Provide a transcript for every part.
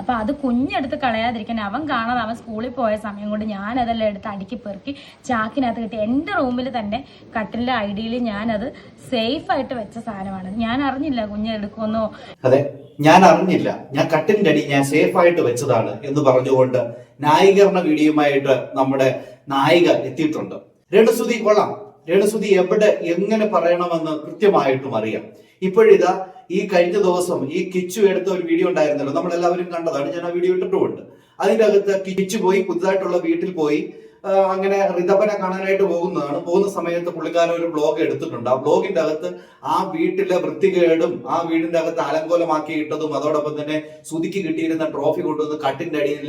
അപ്പൊ അത് കുഞ്ഞെടുത്ത് കളയാതിരിക്കാൻ അവൻ കാണാതെ അവൻ സ്കൂളിൽ പോയ സമയം കൊണ്ട് ഞാൻ അതെല്ലാം എടുത്ത് അടുക്കി പെറുക്കി ചാക്കിനകത്ത് കിട്ടി എന്റെ റൂമിൽ തന്നെ കട്ടിലിന്റെ ഐഡിയിൽ ഞാനത് സേഫ് ആയിട്ട് വെച്ച സാധനമാണ്. ഞാൻ അറിഞ്ഞില്ല കുഞ്ഞെടുക്കുമെന്നോ അതെ ഞാൻ അറിഞ്ഞില്ല. ഞാൻ കട്ടിലിന്റെ അടി ഞാൻ സേഫ് ആയിട്ട് വെച്ചതാണ് എന്ന് പറഞ്ഞുകൊണ്ട് ന്യായീകരണ വീഡിയോയുമായിട്ട് നമ്മുടെ നായിക എത്തിയിട്ടുണ്ട്. രേണുസുതി കൊള്ളാം. രേണുസുതി എവിടെ എങ്ങനെ പറയണമെന്ന് കൃത്യമായിട്ടും അറിയാം. ഇപ്പോഴിതാ ഈ കഴിഞ്ഞ ദിവസം ഈ കിച്ചു എടുത്ത ഒരു വീഡിയോ ഉണ്ടായിരുന്നല്ലോ. നമ്മൾ എല്ലാവരും കണ്ടതാണ്. ഞാൻ ആ വീഡിയോ ഇട്ടിട്ടുമുണ്ട്. അതിന്റെ അകത്ത് കിച്ചു പോയി പുതുതായിട്ടുള്ള വീട്ടിൽ പോയി അങ്ങനെ ഋതപനെ കാണാനായിട്ട് പോകുന്നതാണ്. പോകുന്ന സമയത്ത് പുള്ളിക്കാരൻ ഒരു ബ്ലോഗ് എടുത്തിട്ടുണ്ട്. ആ ബ്ലോഗിന്റെ അകത്ത് ആ വീട്ടിലെ വൃത്തികേടും ആ വീടിന്റെ അകത്ത് അലങ്കോലമാക്കിയിട്ടതും അതോടൊപ്പം തന്നെ സുതിക്ക് കിട്ടിയിരുന്ന ട്രോഫി കൊണ്ടുവന്ന് കട്ടിന്റെ അടിയിൽ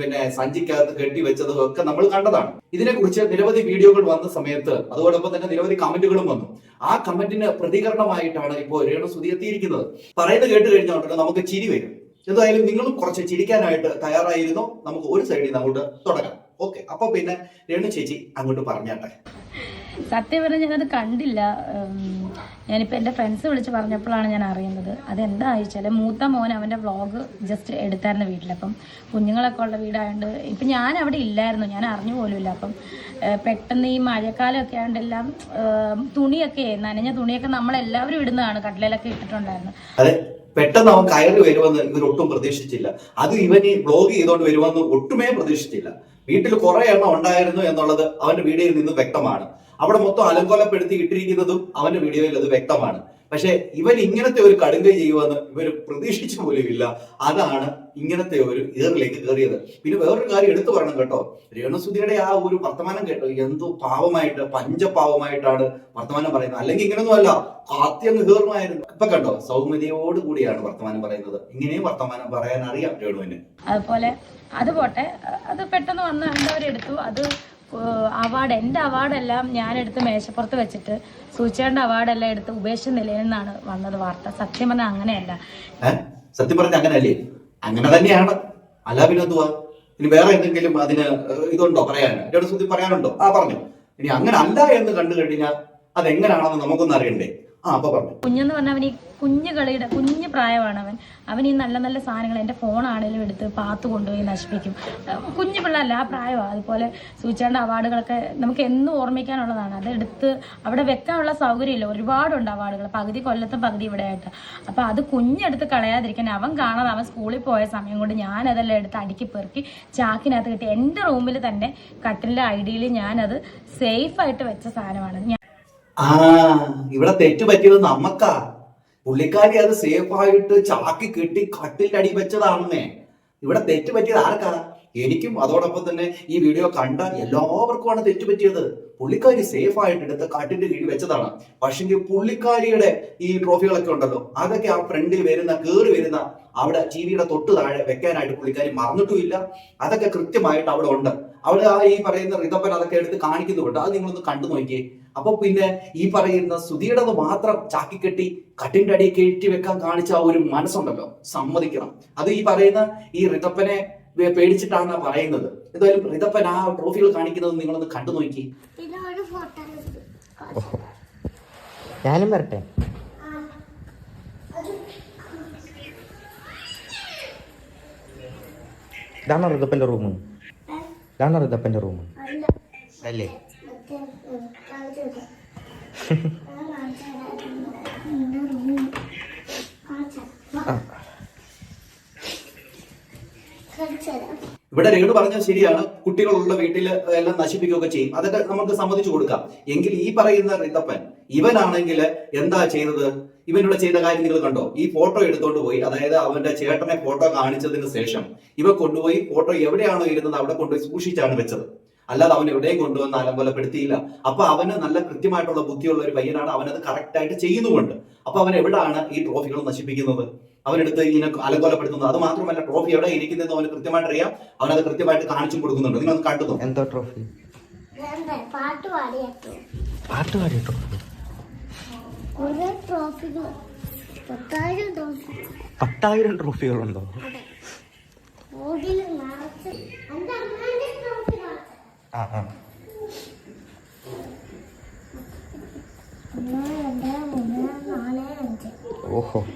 പിന്നെ സഞ്ചിക്കകത്ത് കെട്ടിവെച്ചതും ഒക്കെ നമ്മൾ കണ്ടതാണ്. ഇതിനെക്കുറിച്ച് നിരവധി വീഡിയോകൾ വന്ന സമയത്ത് അതോടൊപ്പം തന്നെ നിരവധി കമന്റുകളും വന്നു. ആ കമന്റിന് പ്രതികരണമായിട്ടാണ് ഇപ്പോൾ രേണു സുതി എത്തിയിരിക്കുന്നത്. പറയുന്നത് കേട്ട് കഴിഞ്ഞാൽ നമുക്ക് ചിരി വരും. എന്തായാലും നിങ്ങളും കുറച്ച് ചിരിക്കാനായിട്ട് തയ്യാറായിരുന്നോ. നമുക്ക് ഒരു സൈഡിൽ നിന്ന് അങ്ങോട്ട് തുടങ്ങാം. ഓക്കെ അപ്പൊ പിന്നെ രേണു ചേച്ചി അങ്ങോട്ട് പറഞ്ഞാട്ടെ സത്യം പറഞ്ഞാൽ ഞാനത് കണ്ടില്ല. ഞാനിപ്പോൾ എന്റെ ഫ്രണ്ട്സ് വിളിച്ച് പറഞ്ഞപ്പോഴാണ് ഞാൻ അറിയുന്നത്. അതെന്താ വെച്ചാൽ മൂത്ത മോൻ അവന്റെ വ്ളോഗ് ജസ്റ്റ് എടുത്തായിരുന്നു വീട്ടിൽ അപ്പം കുഞ്ഞുങ്ങളൊക്കെ ഉള്ള വീടായതുകൊണ്ട് ഇപ്പം ഞാൻ അവിടെ ഇല്ലായിരുന്നു. ഞാൻ അറിഞ്ഞു പോലുമില്ല. അപ്പം പെട്ടെന്ന് ഈ മഴക്കാലമൊക്കെ ആയതുകൊണ്ട് എല്ലാം തുണിയൊക്കെ നനഞ്ഞ തുണിയൊക്കെ നമ്മളെല്ലാവരും ഇടുന്നതാണ്. കട്ടിലൊക്കെ ഇട്ടിട്ടുണ്ടായിരുന്നു. പെട്ടെന്ന് അവൻ കയറി വരുമെന്ന് ഇവരൊട്ടും പ്രതീക്ഷിച്ചില്ല. അത് ഇവൻ ഈ ബ്ലോഗ് ചെയ്തുകൊണ്ട് വരുമെന്ന് ഒട്ടുമേ പ്രതീക്ഷിച്ചില്ല. വീട്ടിൽ കുറെ എണ്ണം ഉണ്ടായിരുന്നു എന്നുള്ളത് അവന്റെ വീഡിയോയിൽ നിന്ന് വ്യക്തമാണ്. അവിടെ മൊത്തം അലങ്കോലപ്പെടുത്തി ഇട്ടിരിക്കുന്നതും അവന്റെ വീഡിയോയിൽ അത് വ്യക്തമാണ്. പക്ഷെ ഇവൻ ഇങ്ങനത്തെ ഒരു കടുങ്കൈ ചെയ്യുമെന്ന് ഇവർ പ്രതീക്ഷിച്ചു പോലുമില്ല അതാണ് ഇങ്ങനത്തെ ഒരു ഇതറിലേക്ക് കയറിയത്. പിന്നെ വേറൊരു കാര്യം എടുത്തു പറയണം കേട്ടോ. രേണസുദ്ധിയുടെ ആ ഒരു വർത്തമാനം കേട്ടോ എന്തോ പാവമായിട്ട് പഞ്ചപാവമായിട്ടാണ് വർത്തമാനം പറയുന്നത്. അല്ലെങ്കിൽ ഇങ്ങനൊന്നും അല്ല കാത്യങ്ങ് കയറുമായിരുന്നു ഇപ്പൊ കണ്ടോ സൗമ്യതയോട് കൂടിയാണ് വർത്തമാനം പറയുന്നത്. ഇങ്ങനെയും വർത്തമാനം പറയാൻ അറിയാം രേണുവിന്. അതുപോലെ അത് പോട്ടെ അത് പെട്ടെന്ന് വന്ന് അവരെടുത്തു? അത് അവാർഡ് എന്റെ അവാർഡെല്ലാം ഞാനെടുത്ത് മേശപ്പുറത്ത് വെച്ചിട്ട് സൂചിയുടെ അവാർഡെല്ലാം എടുത്ത് ഉപേക്ഷ നിലയിൽ നിന്നാണ് വന്നത് വാർത്ത. സത്യം പറഞ്ഞാൽ അങ്ങനെയല്ല. സത്യം പറഞ്ഞ അങ്ങനല്ലേ അങ്ങനെ തന്നെയാണ്. അല്ല പിന്നെ എന്തുവാ? ഇനി വേറെ എന്തെങ്കിലും അതിന് ഇതുണ്ടോ പറയാൻ? രേണുസുതി പറയാനുണ്ടോ? ആ പറഞ്ഞു. ഇനി അങ്ങനെ അല്ല എന്ന് കണ്ടു കഴിഞ്ഞാൽ അതെങ്ങനെയാണെന്ന് നമുക്കൊന്നും അറിയണ്ടേ? ആ അപ്പൊ പറഞ്ഞു. കുഞ്ഞെന്ന് പറഞ്ഞാൽ അവന് കുഞ്ഞു കളിയുടെ കുഞ്ഞു പ്രായമാണ് അവൻ. അവൻ ഈ നല്ല നല്ല സാധനങ്ങൾ എന്റെ ഫോണാണേലും എടുത്ത് പാത്ത് കൊണ്ടുപോയി നശിപ്പിക്കും. കുഞ്ഞു പിള്ളേരല്ല ആ പ്രായമാണ് അതുപോലെ സൂചിച്ചേണ്ട അവാർഡുകളൊക്കെ നമുക്ക് എന്നും ഓർമ്മിക്കാനുള്ളതാണ്. അതെടുത്ത് അവിടെ വെക്കാനുള്ള സൗകര്യമില്ല. ഒരുപാടുണ്ട് അവാർഡുകൾ. പകുതി കൊല്ലത്തും പകുതി ഇവിടെ ആയിട്ട് അപ്പോൾ അത് കുഞ്ഞെടുത്ത് കളയാതിരിക്കാൻ അവൻ കാണാതെ അവൻ സ്കൂളിൽ പോയ സമയം കൊണ്ട് ഞാൻ അതെല്ലാം എടുത്ത് അടുക്കി പെറുക്കി ചാക്കിനകത്ത് കിട്ടി എന്റെ റൂമിൽ തന്നെ കട്ടിലിന്റെ ഐഡിയിൽ ഞാനത് സേഫായിട്ട് വെച്ച സാധനമാണ്. ആ ഇവിടെ തെറ്റ് പറ്റിയത് നമ്മക്കാ. പുള്ളിക്കാരി അത് സേഫ് ആയിട്ട് ചാക്കി കെട്ടി കട്ടിൽ അടി വെച്ചതാണെന്നേ. ഇവിടെ തെറ്റ് പറ്റിയത് ആർക്കാ എനിക്കും അതോടൊപ്പം തന്നെ ഈ വീഡിയോ കണ്ട എല്ലാവർക്കുമാണ് തെറ്റ് പറ്റിയത്. പുള്ളിക്കാരി സേഫ് ആയിട്ട് എടുത്ത് കാട്ടിന്റെ കീഴിൽ വെച്ചതാണ്. പക്ഷെങ്കിൽ പുള്ളിക്കാരിയുടെ ഈ ട്രോഫികളൊക്കെ ഉണ്ടല്ലോ അതൊക്കെ ആ ഫ്രണ്ടിൽ വരുന്ന കേറി വരുന്ന അവിടെ ടിവിയുടെ തൊട്ട് താഴെ വെക്കാനായിട്ട് പുള്ളിക്കാരി മറന്നിട്ടുമില്ല. അതൊക്കെ കൃത്യമായിട്ട് അവിടെ ഉണ്ട്. അവിടെ ആ ഈ പറയുന്ന റിതപ്പൻ അതൊക്കെ എടുത്ത് കാണിക്കുന്നുണ്ട്. അത് നിങ്ങളൊന്ന് കണ്ടു നോക്കിയേ അപ്പൊ പിന്നെ ഈ പറയുന്ന സുധിയുടേത് മാത്രം ചാക്കിക്കെട്ടി കട്ടിന്റെ അടിയിൽ കയറ്റി വെക്കാൻ കാണിച്ച ആ ഒരു മനസ്സുണ്ടല്ലോ. സമ്മതിക്കണം. അത് ഈ പറയുന്ന ഈ റിതപ്പനെ വേ- പേടിച്ചിട്ടാണ് പറയുന്നത്. എന്തായാലും റിതപ്പൻ ആ ട്രോഫികൾ കാണിക്കുന്നത് നിങ്ങളൊന്ന് കണ്ടു നോക്കി. ഞാനും വരട്ടെ? ഇതാണോ ഋതപ്പന്റെ റൂം ഇതാണോ ഋതപ്പന്റെ റൂം അല്ല? ഇവിടെ രേണു പറഞ്ഞത് ശരിയാണ്. കുട്ടികളുള്ള വീട്ടിൽ എല്ലാം നശിപ്പിക്കുകയൊക്കെ ചെയ്യും. അതൊക്കെ നമുക്ക് സമ്മതിച്ചു കൊടുക്കാം. എങ്കിൽ ഈ പറയുന്ന റിതപ്പൻ ഇവനാണെങ്കിൽ എന്താ ചെയ്തത്? ഇവനിവിടെ ചെയ്ത കാര്യം നിങ്ങൾ കണ്ടോ? ഈ ഫോട്ടോ എടുത്തോണ്ട് പോയി. അതായത് അവന്റെ ചേട്ടനെ ഫോട്ടോ കാണിച്ചതിന് ശേഷം ഇവ കൊണ്ടുപോയി ഫോട്ടോ എവിടെയാണോ ഇരുന്നത് അവിടെ കൊണ്ടുപോയി സൂക്ഷിച്ചാണ് വെച്ചത്. അല്ലാതെ അവൻ എവിടെയും കൊണ്ടുവന്ന് അലമ്പലപ്പെടുത്തിയില്ല അപ്പൊ അവന് നല്ല കൃത്യമായിട്ടുള്ള ബുദ്ധിയുള്ള ഒരു പയ്യനാണ് അവനത് കറക്റ്റ് ആയിട്ട് ചെയ്യുന്നുമുണ്ട്. അപ്പൊ അവൻ എവിടാണ് ഈ ട്രോഫികൾ നശിപ്പിക്കുന്നത്? അവനെടുത്ത് ഇങ്ങനെ അലങ്കോലപ്പെടുത്തുന്നത്. അത് മാത്രമല്ല ട്രോഫി എവിടെ ഇരിക്കുന്നതെന്ന് അവന് കൃത്യമായിട്ട് അറിയാം. അവനത് കൃത്യമായിട്ട് കാണിച്ചു കൊടുക്കുന്നുണ്ട്. നിങ്ങൾ അത് കണ്ടു എന്താ ട്രോഫി? പാട്ട് പാടിയ ട്രോഫി പത്തായിരം ട്രോഫികളുണ്ടോ ഓഹോ.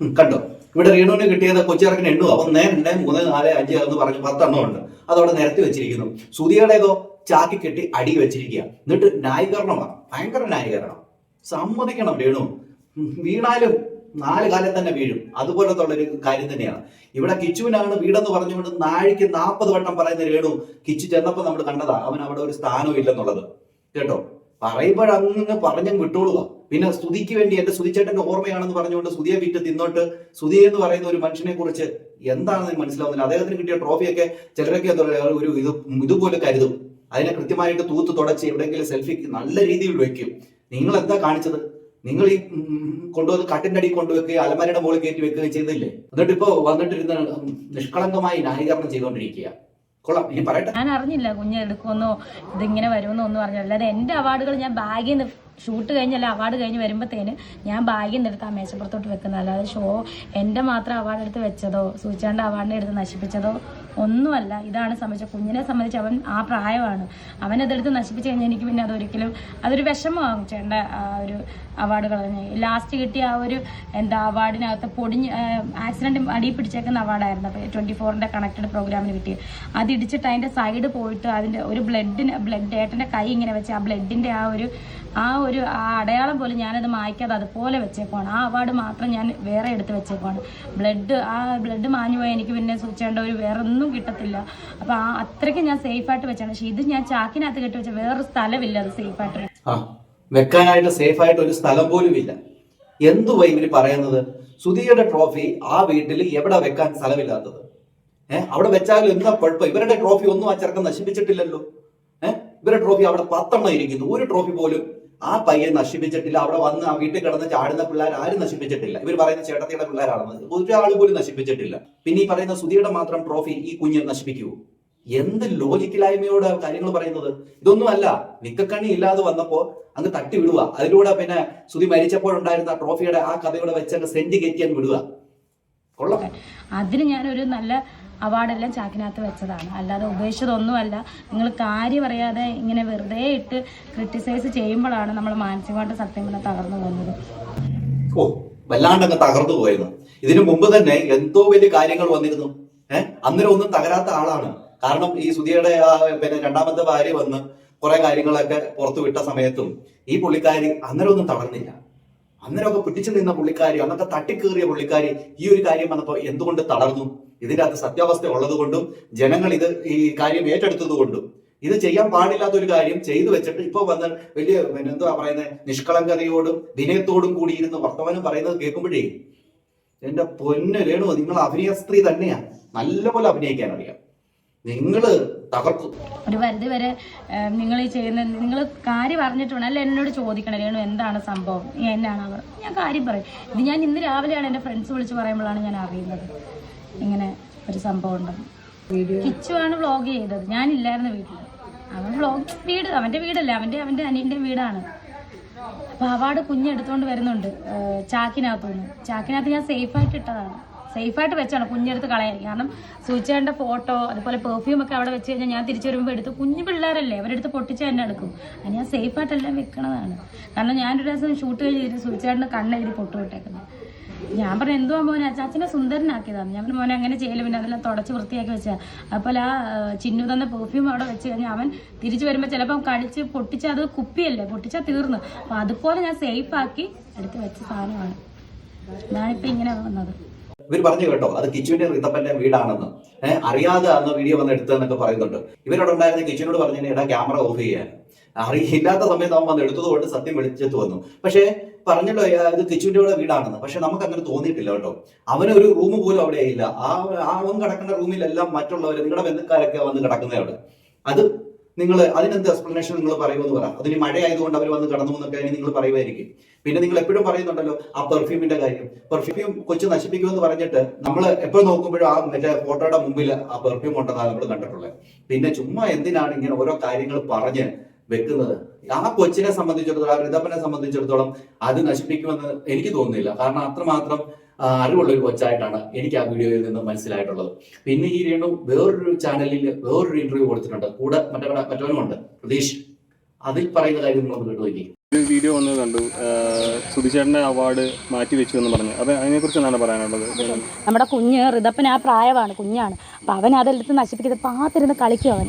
കണ്ടോ? ഇവിടെ റീണുവിന് കിട്ടിയത് കൊച്ചിറക്കിന് എണ്ണു ഒന്ന് രണ്ട് മൂന്ന് നാല് അഞ്ച് എന്ന് പറഞ്ഞ് പത്തെണ്ണം ഉണ്ട് അതവിടെ നിരത്തി വെച്ചിരിക്കുന്നു. സുതിയുടേതോ ചാക്കി കെട്ടി അടി വെച്ചിരിക്കുക. എന്നിട്ട് ന്യായീകരണമാണ്. ഭയങ്കര ന്യായീകരണം. സമ്മതിക്കണം രേണു. വീണാലും നാല് കാലം തന്നെ വീഴും. അതുപോലത്തെ ഉള്ളൊരു കാര്യം തന്നെയാണ്. ഇവിടെ കിച്ചുവിനാണ് വീടെന്ന് പറഞ്ഞുകൊണ്ട് നാഴിക്ക് നാൽപ്പത് വട്ടം പറയുന്ന രേണു കിച്ചു ചെന്നപ്പോൾ നമ്മൾ കണ്ടതാ. അവൻ അവിടെ ഒരു സ്ഥാനവും ഇല്ലെന്നുള്ളത്. കേട്ടോ? പറയുമ്പോഴങ്ങ് പറഞ്ഞങ്ങ് വിട്ടോളുക. പിന്നെ സ്തുതിക്ക് വേണ്ടി എന്റെ സ്തുതിച്ചേട്ടന്റെ ഓർമ്മയാണെന്ന് പറഞ്ഞുകൊണ്ട് സ്തുതിയെ വിറ്റ് തിന്നോട്ട്. സ്തുതി എന്ന് പറയുന്ന ഒരു മനുഷ്യനെ കുറിച്ച് എന്താണെന്ന് മനസ്സിലാവുന്നില്ല. അദ്ദേഹത്തിന് കിട്ടിയ ട്രോഫിയൊക്കെ ചിലരൊക്കെ ഒരു ഇത് ഇതുപോലെ കരുതും. അതിനെ കൃത്യമായിട്ട് തൂത്ത് തുടച്ച് എവിടെയെങ്കിലും സെൽഫി നല്ല രീതിയിൽ വെക്കും. നിങ്ങൾ എന്താ കാണിച്ചത്? നിങ്ങൾ ഈ കൊണ്ടുവന്ന് കട്ടിന്റെ അടി കൊണ്ടുവെക്കുകയും അലമാരയുടെ മുകളിൽ കയറ്റി വെക്കുകയും ചെയ്തില്ലേ? എന്നിട്ട് ഇപ്പോ വന്നിട്ടിരുന്ന നിഷ്കളങ്കമായി ന്യായീകരണം ചെയ്തുകൊണ്ടിരിക്കുക ഞാൻ അറിഞ്ഞില്ല കുഞ്ഞ് എടുക്കുമെന്നോ ഇതിങ്ങനെ വരുമെന്നോ ഒന്നും അറിഞ്ഞില്ല. അല്ലാതെ എന്റെ അവാർഡുകൾ ഞാൻ ബാഗിൽ നിന്ന് ഷൂട്ട് കഴിഞ്ഞല്ല അവാർഡ് കഴിഞ്ഞ് വരുമ്പോഴത്തേന് ഞാൻ ഭാഗ്യം എടുത്ത് ആ മേശപ്പുറത്തോട്ട് വെക്കുന്നത്. അല്ലാതെ ഷോ എന്റെ മാത്രം അവാർഡ് എടുത്ത് വെച്ചതോ സൂചിച്ചാണ്ട് അവാർഡിനെ എടുത്ത് നശിപ്പിച്ചതോ ഒന്നുമല്ല. ഇതാണ് സംബന്ധിച്ച കുഞ്ഞിനെ സംബന്ധിച്ച് അവൻ ആ പ്രായമാണ്. അവനതെടുത്ത് നശിപ്പിച്ച് കഴിഞ്ഞാൽ എനിക്ക് പിന്നെ അതൊരിക്കലും അതൊരു വിഷമമാകും ചേട്ടന്റെ ആ ഒരു അവാർഡ് കളഞ്ഞ്. ലാസ്റ്റ് കിട്ടിയ ആ ഒരു എന്താ അവാർഡിനകത്ത് പൊടിഞ്ഞ് ആക്സിഡന്റ് അടി പിടിച്ചേക്കുന്ന അവാർഡായിരുന്നു അപ്പോൾ ട്വന്റി ഫോറിന്റെ കണക്റ്റഡ് പ്രോഗ്രാമിന് കിട്ടിയത്. അത് ഇടിച്ചിട്ട് അതിന്റെ സൈഡ് പോയിട്ട് അതിന്റെ ഒരു ബ്ലഡിന് ബ്ലഡ് ഏട്ടന്റെ കൈ ഇങ്ങനെ വെച്ച് ആ ബ്ലഡിന്റെ ആ ഒരു ആ ഒരു ആ അടയാളം പോലും ഞാനത് മായ്ക്കാതെ അതുപോലെ വെച്ചേക്കുവാണ്. ആ അവാർഡ് മാത്രം ഞാൻ വേറെ എടുത്ത് വെച്ചേക്കുവാണ്. ബ്ലഡ് ആ ബ്ലഡ് മാഞ്ഞു പോയാൽ എനിക്ക് പിന്നെ സൂക്ഷിക്കേണ്ട ഒരു വേറെ ഒന്നും കിട്ടത്തില്ല. അപ്പോൾ ആ അത്രയ്ക്ക് ഞാൻ സേഫായിട്ട് വെച്ചാണ്. പക്ഷേ ഇത് ഞാൻ ചാക്കിനകത്ത് കെട്ടി വെച്ച വേറൊരു സ്ഥലമില്ല അത് സേഫായിട്ട് വെക്കാനായിട്ട് സേഫ് ആയിട്ട് ഒരു സ്ഥലം പോലും ഇല്ല. എന്തുവാ ഇവർ പറയുന്നത്? സുധിയുടെ ട്രോഫി ആ വീട്ടിൽ എവിടെ വെക്കാൻ സ്ഥലമില്ലാത്തത്. ഏഹ് അവിടെ വെച്ചാലും എന്താ കുഴപ്പം? ഇവരുടെ ട്രോഫി ഒന്നും ആ ചെറുക്കം നശിപ്പിച്ചിട്ടില്ലല്ലോ. ഏഹ് ഇവരുടെ ട്രോഫി അവിടെ പത്തെണ്ണം ഇരിക്കുന്നു. ഒരു ട്രോഫി പോലും ആ പയ്യെ നശിപ്പിച്ചിട്ടില്ല അവിടെ വന്ന് ആ വീട്ടിൽ കിടന്ന് ചാടുന്ന പിള്ളേർ ആരും നശിപ്പിച്ചിട്ടില്ല. ഇവർ പറയുന്ന ചേട്ടത്തിയുടെ പിള്ളേരാണെന്ന്. ഒരാൾ പോലും നശിപ്പിച്ചിട്ടില്ല. പിന്നെ ഈ പറയുന്ന സുധിയുടെ മാത്രം ട്രോഫി ഈ കുഞ്ഞ് നശിപ്പിക്കൂ എന്ത് ലോജിക്കലായ്മയോട് കാര്യങ്ങൾ പറയുന്നത്? ഇതൊന്നും അല്ല നിക്കക്കണ്ണി ഇല്ലാതെ വന്നപ്പോ അങ്ങ് തട്ടി വിടുക. അതിലൂടെ പിന്നെ സുധി മരിച്ചപ്പോഴുണ്ടായിരുന്ന ട്രോഫിയുടെ ആ കഥയുടെ വെച്ച് സെന്റ് കെറ്റിയാൻ വിടുക. കൊള്ളാം. അതിന് ഞാനൊരു നല്ല അവാർഡെല്ലാം ചാക്കിനകത്ത് വെച്ചതാണ്. അല്ലാതെ ഉപേക്ഷിച്ചതൊന്നുമല്ല. നിങ്ങൾ കാര്യം അറിയാതെ ഇങ്ങനെ വെറുതെ ഇട്ട് ക്രിട്ടിസൈസ് ചെയ്യുമ്പോഴാണ് നമ്മൾ മാനസികമായിട്ട് സത്യം പറഞ്ഞാൽ തകർന്നു പോകുന്നത്. ഓ വല്ലാണ്ട് അങ്ങ് തകർന്നു പോയിരുന്നു. ഇതിനു മുമ്പ് തന്നെ എന്തോ വലിയ കാര്യങ്ങൾ വന്നിരുന്നു. ഏഹ് അന്നേരം ഒന്നും തകരാത്ത ആളാണ്. കാരണം ഈ സുധിയുടെ പിന്നെ രണ്ടാമത്തെ ഭാര്യ വന്ന് കുറെ കാര്യങ്ങളൊക്കെ പുറത്തു വിട്ട സമയത്തും ഈ പുള്ളിക്കാരി അന്നേരം ഒന്നും തളർന്നില്ല. അന്നേരമൊക്കെ പിടിച്ചു നിന്ന പുള്ളിക്കാരി അന്നൊക്കെ തട്ടിക്കേറിയ പുള്ളിക്കാരി ഈ ഒരു കാര്യം വന്നപ്പോൾ എന്തുകൊണ്ട് തളർന്നു? ഇതിന്റെ അകത്ത് സത്യാവസ്ഥ ഉള്ളത് കൊണ്ടും ജനങ്ങൾ ഇത് ഈ കാര്യം ഏറ്റെടുത്തത് കൊണ്ടും. ഇത് ചെയ്യാൻ പാടില്ലാത്ത ഒരു കാര്യം ചെയ്തു വെച്ചിട്ട് ഇപ്പൊ വന്ന് വലിയ എന്താ പറയുന്നത് നിഷ്കളങ്കതയോടും വിനയത്തോടും കൂടി ഇരുന്ന് വർത്തമാനം പറയുന്നത് കേൾക്കുമ്പോഴേ എന്റെ പൊന്നു രേണു നിങ്ങൾ അഭിനയ സ്ത്രീ തന്നെയാ. നല്ലപോലെ അഭിനയിക്കാൻ അറിയാം. നിങ്ങൾ തകർത്തു ഒരു പരിധി വരെ നിങ്ങൾ ഈ ചെയ്യുന്ന നിങ്ങൾ കാര്യം പറഞ്ഞിട്ടുണ്ട് അല്ല? എന്നോട് ചോദിക്കണം രേണു എന്താണ് സംഭവം? എന്നാണ് അവർ ഞാൻ കാര്യം പറയും. ഇത് ഞാൻ ഇന്ന് രാവിലെയാണ് എന്റെ ഫ്രണ്ട്സ് വിളിച്ച് പറയുമ്പോഴാണ് ഞാൻ അറിയുന്നത്. ഇങ്ങനെ ഒരു സംഭവം ഉണ്ടെന്ന് കിച്ചുവാണ് വ്ളോഗ് ചെയ്തത്. ഞാനില്ലായിരുന്നു വീട്ടിൽ അവൻ വ്ളോഗ് വീട് അവന്റെ വീടല്ല. അവന്റെ അവന്റെ അനിയന്റെ വീടാണ്. അപ്പോൾ അവാർഡ് കുഞ്ഞെടുത്തോണ്ട് വരുന്നുണ്ട് ചാക്കിനകത്തുനിന്ന്. ചാക്കിനകത്ത് ഞാൻ സേഫായിട്ട് ഇട്ടതാണ്. സേഫായിട്ട് വെച്ചാണ് കുഞ്ഞെടുത്ത് കളയാൻ. കാരണം സൂചിച്ചേണ്ട ഫോട്ടോ അതുപോലെ പെർഫ്യൂം ഒക്കെ അവിടെ വെച്ച് കഴിഞ്ഞാൽ ഞാൻ തിരിച്ചു വരുമ്പോൾ എടുത്ത് കുഞ്ഞു പിള്ളേരല്ലേ അവരെടുത്ത് പൊട്ടിച്ച് തന്നെ എടുക്കും. അത് ഞാൻ സേഫായിട്ടെല്ലാം വെക്കണതാണ്. കാരണം ഞാനൊരു ദിവസം ഷൂട്ട് കഴിഞ്ഞിട്ട് സൂചിച്ചേട്ടന്റെ കണ്ണെതിരി പൊട്ടു വിട്ടേക്കുന്നത് ഞാൻ പറഞ്ഞു എന്തുവാ മോനെ? അച്ചാച്ചനെ സുന്ദരനാക്കിയതാണ് ഞാൻ പറഞ്ഞു മോനെ അങ്ങനെ ചെയ്യലും പിന്നെ അതെല്ലാം തുടച്ച് വൃത്തിയാക്കി വെച്ചാൽ അപ്പോൾ ആ ചിന്നു തന്ന പെർഫ്യൂം അവിടെ വെച്ച് കഴിഞ്ഞാൽ അവൻ തിരിച്ചു വരുമ്പോൾ ചിലപ്പം കടിച്ച് പൊട്ടിച്ച് അത് കുപ്പിയല്ലേ പൊട്ടിച്ചാൽ തീർന്നു. അപ്പോൾ അതുപോലെ ഞാൻ സേഫാക്കി എടുത്ത് വെച്ച സാധനമാണ്. ഞാനിപ്പോൾ ഇങ്ങനെ വന്നത്. ഇവർ പറഞ്ഞു കേട്ടോ അത് കിച്ചുവിന്റെ റിതപ്പന്റെ വീടാണെന്ന്. ഏഹ് അറിയാതെ അന്ന് വീഡിയോ വന്ന് എടുത്തതെന്നൊക്കെ പറയുന്നുണ്ട്. ഇവരോട് ഉണ്ടായിരുന്ന കിച്ചുവിനോട് പറഞ്ഞു ഇടാ ക്യാമറ ഓഫ് ചെയ്യാൻ. അറിയില്ലാത്ത സമയത്ത് അവൻ വന്ന് എടുത്തതുകൊണ്ട് സത്യം വെളിച്ചത്ത് വന്നു. പക്ഷേ പറഞ്ഞല്ലോ "ഏ, ഇത് കിച്ചുവിന്റെ കൂടെ വീടാണെന്ന്. പക്ഷെ നമുക്ക് അങ്ങനെ തോന്നിയിട്ടില്ല കേട്ടോ. അവനൊരു റൂം പോലും അവിടെ ഇല്ല ആ അവൻ കിടക്കുന്ന റൂമിലെല്ലാം മറ്റുള്ളവർ നിങ്ങളുടെ ബന്ധുക്കാരൊക്കെ വന്ന് കിടക്കുന്നത് അവിടെ. അത് നിങ്ങൾ അതിനെന്ത് എക്സ്പ്ലനേഷൻ നിങ്ങൾ പറയുമെന്ന് പറ. അതിന് മഴ ആയതുകൊണ്ട് അവർ വന്ന് കടന്നു എന്നൊക്കെ നിങ്ങൾ പറയുമായിരിക്കും. പിന്നെ നിങ്ങൾ എപ്പോഴും പറയുന്നുണ്ടല്ലോ ആ പെർഫ്യൂമിന്റെ കാര്യം. പെർഫ്യൂം കൊച്ചു നശിപ്പിക്കുമെന്ന് പറഞ്ഞിട്ട് നമ്മൾ എപ്പോഴും നോക്കുമ്പോഴും ആ മറ്റേ ഫോട്ടോയുടെ മുമ്പിൽ ആ പെർഫ്യൂം ഉണ്ടെന്നാണ് നമ്മൾ കണ്ടിട്ടുള്ളത്. പിന്നെ ചുമ്മാ എന്തിനാണ് ഇങ്ങനെ ഓരോ കാര്യങ്ങൾ പറഞ്ഞ് വെക്കുന്നത്? ആ കൊച്ചിനെ സംബന്ധിച്ചിടത്തോളം ആ വൃതപ്പനെ സംബന്ധിച്ചിടത്തോളം അത് നശിപ്പിക്കുമെന്ന് എനിക്ക് തോന്നുന്നില്ല. കാരണം അത്രമാത്രം അറിവുള്ള ഒരു കൊച്ചായിട്ടാണ് എനിക്ക് ആ വീഡിയോയിൽ നിന്ന് മനസ്സിലായിട്ടുള്ളത്. പിന്നെ ഈ രേണു വേറൊരു ചാനലിൽ വേറൊരു ഇന്റർവ്യൂ കൊടുത്തിട്ടുണ്ട്. കൂടെ മറ്റേ മറ്റവനും ഉണ്ട് പ്രതീഷ്. അതിൽ പറയുന്ന കാര്യം നമ്മളൊന്ന് കേട്ടു നോക്കി ഒരു വീഡിയോ ഒന്ന് കണ്ടു. സുധിചേട്ടന്റെ അവാർഡ് മാറ്റി വെച്ചു എന്ന് പറഞ്ഞു. അത് അതിനെക്കുറിച്ച് എന്താണ് പറയാനുള്ളത്? നമ്മുടെ കുഞ്ഞ് റിതപ്പൻ ആ പ്രായമാണ് കുഞ്ഞാണ്. അപ്പം അവൻ അതെടുത്ത് നശിപ്പിക്കുന്നത് പാത്തിരുന്ന് കളിക്കും അവൻ.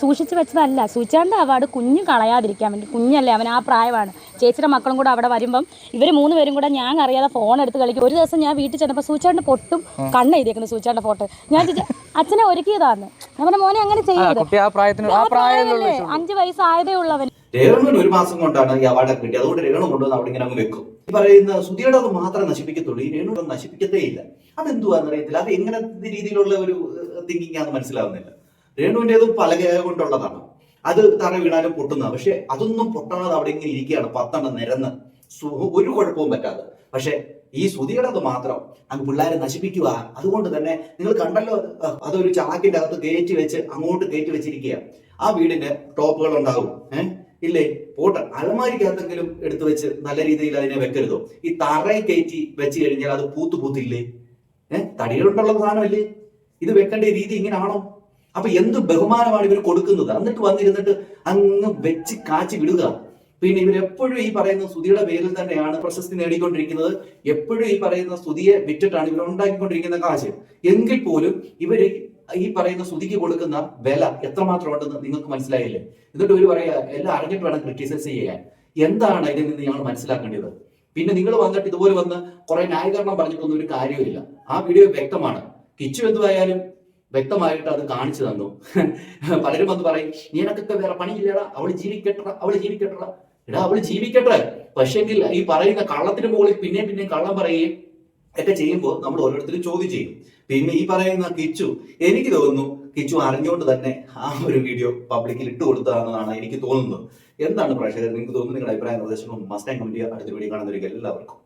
സൂക്ഷിച്ച് വെച്ചതല്ല. സൂചാണ്ട അവാർഡ് കുഞ്ഞ് കളയാതിരിക്കാൻ വേണ്ടി. കുഞ്ഞല്ലേ അവൻ ആ പ്രായമാണ്. ചേച്ചിയുടെ മക്കളും കൂടെ അവിടെ വരുമ്പം ഇവർ മൂന്ന് പേരും കൂടെ ഞാൻ അറിയാതെ ഫോൺ എടുത്ത് കളിക്കും. ഒരു ദിവസം ഞാൻ വീട്ടിൽ ചെന്നപ്പോൾ സൂചാണ്ട് പൊട്ടും കണ്ണ് എഴുതിയേക്കുന്നത് സൂചാണ്ട ഫോട്ടോ. ഞാൻ അച്ഛനെ ഒരുക്കിയതാന്ന്. ഞാൻ പറഞ്ഞ മോനെ അങ്ങനെ ചെയ്യരുത്. അഞ്ചു ആ പ്രായത്തിന് ആ ആ പ്രായത്തിലുള്ള അഞ്ച് വയസ്സായതേ ഉള്ളവൻ രേണുവിന് ഒരു മാസം കൊണ്ടാണ് ഈ അവാർഡ് കിട്ടിയത്. അതുകൊണ്ട് രേണു കൊണ്ടുവന്ന് അവിടെ ഇങ്ങനെ അങ്ങ് വെക്കും. ഈ പറയുന്ന സുധിയുടെ അത് മാത്രമേ നശിപ്പിക്കത്തുള്ളൂ. ഈ രേണു നശിപ്പിക്കത്തേ ഇല്ല അതെന്തുവാന്ന് അറിയത്തില്ല അത് എങ്ങനെ രീതിയിലുള്ള ഒരു തിങ്കിങ് ആണെന്ന് മനസ്സിലാവുന്നില്ല. രേണുവിന്റെതും പലക കൊണ്ടുള്ളതാണ്. അത് തറ വീണാലും പൊട്ടുന്ന. പക്ഷെ അതൊന്നും പൊട്ടാതെ അവിടെ ഇങ്ങനെ ഇരിക്കുകയാണ്. പത്തെണ്ണം നിരന്ന്. ഒരു കുഴപ്പവും പറ്റാതെ. പക്ഷെ ഈ സുധിയുടേത് മാത്രം അങ്ങ് പിള്ളേരെ നശിപ്പിക്കുക. അതുകൊണ്ട് തന്നെ നിങ്ങൾ കണ്ടല്ലോ അത് അതൊരു ചാക്കിന്റെ അകത്ത് കയറ്റി വെച്ച് അങ്ങോട്ട് കയറ്റി വെച്ചിരിക്കുക. ആ വീടിന്റെ ടോപ്പുകൾ ഉണ്ടാകും ഏഹ് ഇല്ലേ? പോട്ടെ. അലമാരിക്കകത്തെങ്കിലും എടുത്തു വെച്ച് നല്ല രീതിയിൽ അതിനെ വെക്കരുതോ? ഈ തറയിൽ കയറ്റി വെച്ച് കഴിഞ്ഞാൽ അത് പൂത്തു പൂത്തില്ലേ? ഏഹ് തടികളുണ്ടുള്ള സാധനമല്ലേ ഇത് വെക്കേണ്ട രീതി ഇങ്ങനാണോ? അപ്പൊ എന്ത് ബഹുമാനമാണ് ഇവർ കൊടുക്കുന്നത്? എന്നിട്ട് വന്നിരുന്നിട്ട് അങ്ങ് വെച്ച് കാച്ചി വിടുക. പിന്നെ ഇവരെപ്പോഴും ഈ പറയുന്ന സ്തുതിയുടെ പേരിൽ തന്നെയാണ് പ്രശസ്തി നേടിക്കൊണ്ടിരിക്കുന്നത്. എപ്പോഴും ഈ പറയുന്ന സ്തുതിയെ വിറ്റിട്ടാണ് ഇവർ ഉണ്ടാക്കിക്കൊണ്ടിരിക്കുന്ന കാശ്. എങ്കിൽ പോലും ഇവർ ഈ പറയുന്ന സ്തുതിക്ക് കൊടുക്കുന്ന വില എത്രമാത്രം ഉണ്ടെന്ന് നിങ്ങൾക്ക് മനസ്സിലായില്ലേ? എന്നിട്ട് ഇവർ പറയുക എല്ലാം അറിഞ്ഞിട്ട് വേണം ക്രിറ്റിസൈസ് ചെയ്യാൻ. എന്താണ് ഇതിൽ നിന്ന് ഞങ്ങൾ മനസ്സിലാക്കേണ്ടത്? പിന്നെ നിങ്ങൾ വന്നിട്ട് ഇതുപോലെ വന്ന് കുറെ ന്യായീകരണം പറഞ്ഞിട്ടൊന്നും ഒരു കാര്യമില്ല ആ വീഡിയോ വ്യക്തമാണ്. കിച്ചു എന്തുവായാലും വ്യക്തമായിട്ട് അത് കാണിച്ചു തന്നു. പലരും വന്ന് പറയും നീനക്കൊക്കെ വേറെ പണിയില്ലടാ അവൾ ജീവിക്കട്ട അവൾ ജീവിക്കട്ട എടാ അവൾ ജീവിക്കട്ടെ. പക്ഷെങ്കിൽ ഈ പറയുന്ന കള്ളത്തിന് മുകളിൽ പിന്നെയും പിന്നെയും കള്ളം പറയുകയും ഒക്കെ ചെയ്യുമ്പോൾ നമ്മൾ ഓരോരുത്തരും ചോദ്യം ചെയ്യും. പിന്നെ ഈ പറയുന്ന കിച്ചു എനിക്ക് തോന്നുന്നു കിച്ചു അറിഞ്ഞുകൊണ്ട് തന്നെ ആ ഒരു വീഡിയോ പബ്ലിക്കിൽ ഇട്ട് കൊടുത്തതാണെന്നാണ് എനിക്ക് തോന്നുന്നത്. എന്താണ് പ്രേക്ഷകർ നിങ്ങൾക്ക് തോന്നുന്നു നിങ്ങളുടെ അഭിപ്രായ നിർദ്ദേശങ്ങളും മസ്റ്റ് ആൻഡ് കമന്റ് അടുത്ത വീഡിയോ കാണുന്നവർക്ക് എല്ലാവർക്കും